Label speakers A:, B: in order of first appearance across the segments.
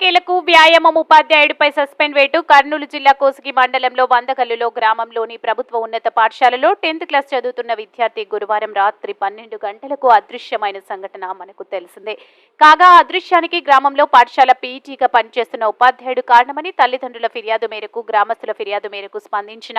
A: కేలకు వ్యాయామం ఉపాధ్యాయుడిపై సస్పెండ్ వేటు. కర్నూలు జిల్లా కోసిగి మండలంలో వందగల్లులో గ్రామంలోని ప్రభుత్వ ఉన్నత పాఠశాలలో టెన్త్ క్లాస్ చదువుతున్న విద్యార్థి గురువారం రాత్రి పన్నెండు గంటలకు అదృశ్యమైన సంఘటన మనకు తెలిసిందే. కాగా అదృశ్యానికి గ్రామంలో పాఠశాల పీఈటీగా పనిచేస్తున్న ఉపాధ్యాయుడు కారణమని తల్లిదండ్రుల ఫిర్యాదు మేరకు గ్రామస్తుల ఫిర్యాదు మేరకు స్పందించిన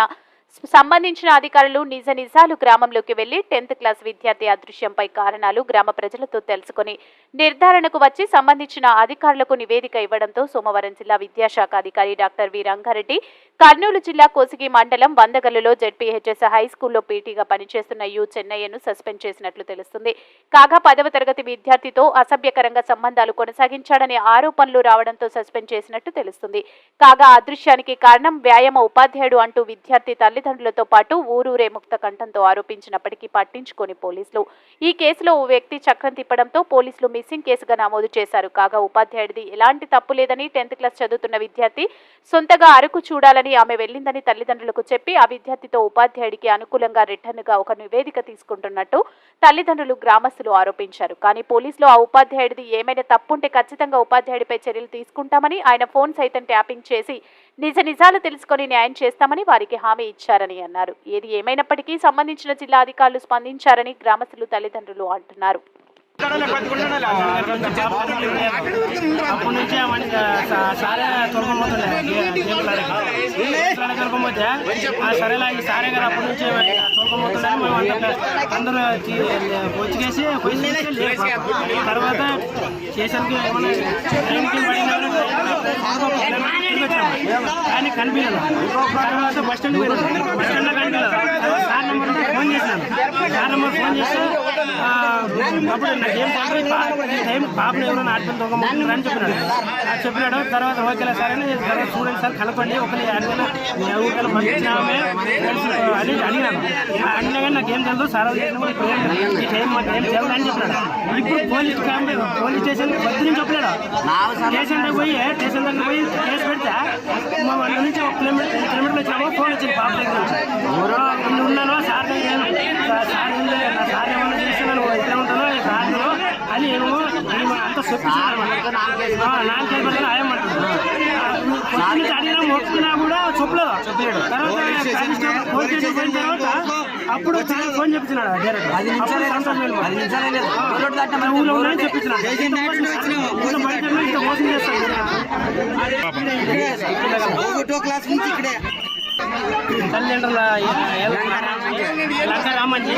A: సంబంధించిన అధికారులు నిజ నిజాలు గ్రామంలోకి వెళ్ళి టెన్త్ క్లాస్ విద్యార్థి అదృశ్యంపై కారణాలు గ్రామ ప్రజలతో తెలుసుకుని నిర్ధారణకు వచ్చి సంబంధించిన అధికారులకు నివేదిక ఇవ్వడంతో సోమవారం జిల్లా విద్యాశాఖ అధికారి డాక్టర్ వి రంగారెడ్డి కర్నూలు జిల్లా కోసిగి మండలం వందగల్లులో జెడ్పీహెచ్ఎస్ హై స్కూల్లో పీటీగా పనిచేస్తున్న యు చెన్నయ్యను సస్పెండ్ చేసినట్లు తెలుస్తుంది. కాగా పదవ తరగతి విద్యార్థితో అసభ్యకరంగా సంబంధాలు కొనసాగించాడనే ఆరోపణలు రావడంతో సస్పెండ్ చేసినట్టు తెలుస్తుంది. కాగా అదృశ్యానికి కారణం వ్యాయామ ఉపాధ్యాయుడు అంటూ విద్యార్థి తల్లిదండ్రులతో పాటు ఊరూరే ముక్త కంఠంతో ఆరోపించినప్పటికీ పట్టించుకొని పోలీసులు. ఈ కేసులో ఓ వ్యక్తి చక్రం తిప్పడంతో పోలీసులు మిస్సింగ్ కేసుగా నమోదు చేశారు. కాగా ఉపాధ్యాయుడిది ఎలాంటి తప్పు లేదని టెన్త్ క్లాస్ చదువుతున్న విద్యార్థి సొంతగా అరకు చూడాలని ఆమె వెళ్ళిందని తల్లిదండ్రులకు చెప్పి ఆ విద్యార్థితో ఉపాధ్యాయుడికి అనుకూలంగా రిటర్న్గా ఒక నివేదిక తీసుకుంటున్నట్టు తల్లిదండ్రులు గ్రామస్తులు ఆరోపించారు కానీ పోలీసులు ఆ ఉపాధ్యాయుడిది ఏమైనా తప్పుంటే ఖచ్చితంగా ఉపాధ్యాయుడిపై చర్యలు తీసుకుంటామని ఆయన ఫోన్ సైతం ట్యాపింగ్ చేసి నిజ నిజాలు తెలుసుకొని న్యాయం చేస్తామని వారికి హామీ ఇచ్చారని అన్నారు ఏది ఏమైనప్పటికీ సంబంధించిన జిల్లా అధికారులు స్పందించారని గ్రామస్తులు తల్లిదండ్రులు అంటున్నారు
B: అప్పటి నుంచి సారే తొలగపోతుండే తొలగపోతే సరేలా ఈ సారే గారు అప్పటి నుంచి తొలగపోతుండే మేము అందరూ అందరూ వచ్చేసి తర్వాత స్టేషన్కి ఏమన్నా ట్రైన్కి కానీ కనిపించదు. తర్వాత బస్ స్టాండ్ పోయినాం బస్ స్టాండ్లో కనిపించలేదు. సార్ నెంబర్ ఫోన్ చేశాను సార్ నెంబర్ ఫోన్ చేస్తే అప్పుడు టైం పాపను ఎవరైనా దొంగ అని చెప్పినాడు. చెప్పినాడు. తర్వాత ఓకేలా సార్ అని తర్వాత చూడండి సార్ కనుక్కోండి ఒకరి ఆడుకుని ఊరికలు పంపించినామే. అని అడిగినాను. అడిగినా కానీ నాకేం తెలియదు సార్ ఏం- ఈ టైం మాకు ఏం తెలియదు అని చెప్పినాడు. ఇప్పుడు పోలీస్ క్యాంప్ పోలీస్ స్టేషన్ బద్దుని చెప్పలేడు స్టేషన్ దగ్గర పోయి స్టేషన్ దగ్గర పోయి కేసు పెడితే మా వాళ్ళ నుంచి ఒక కిలోమీటర్ కిలోమీటర్లు వచ్చినామో ఫోన్ వచ్చింది పాప దగ్గర. నుంచి ఎవరో ఇన్ని ఉన్నాను సార్ దగ్గర ఏం- సా- సార్ ఏం లేదు, నా సార్ ఏమన్నా చేస్తున్నాను ఎక్కడ ఉంటానో ఈ సార్ను అని నేను అడిగినా మొక్కున్నా కూడా చెప్పలేదు చెప్పలేడు తర్వాత ఫోన్ చేసి పోయిన తర్వాత అప్పుడు ఫోన్ చెప్తున్నాడు డైరెక్ట్ ఊళ్ళో ఉన్నాయని బయట మోసం చేస్తాడు
C: క్లాస్ నుంచి ఇక్కడే
B: తల్లిదండ్రుల లంక రామంజీ